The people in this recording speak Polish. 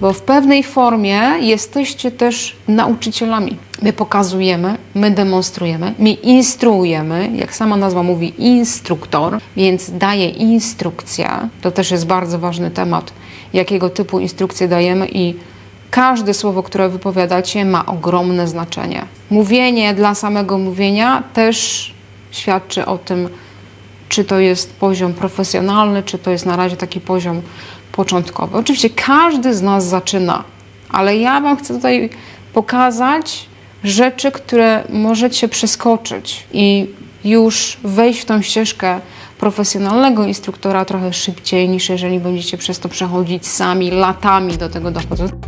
bo w pewnej formie jesteście też nauczycielami. My pokazujemy, my demonstrujemy, my instruujemy, jak sama nazwa mówi, instruktor, więc daje instrukcje. To też jest bardzo ważny temat, jakiego typu instrukcje dajemy i każde słowo, które wypowiadacie, ma ogromne znaczenie. Mówienie dla samego mówienia też świadczy o tym, czy to jest poziom profesjonalny, czy to jest na razie taki poziom początkowy. Oczywiście każdy z nas zaczyna, ale ja Wam chcę tutaj pokazać rzeczy, które możecie przeskoczyć i już wejść w tą ścieżkę profesjonalnego instruktora trochę szybciej, niż jeżeli będziecie przez to przechodzić sami, latami do tego dochodząc.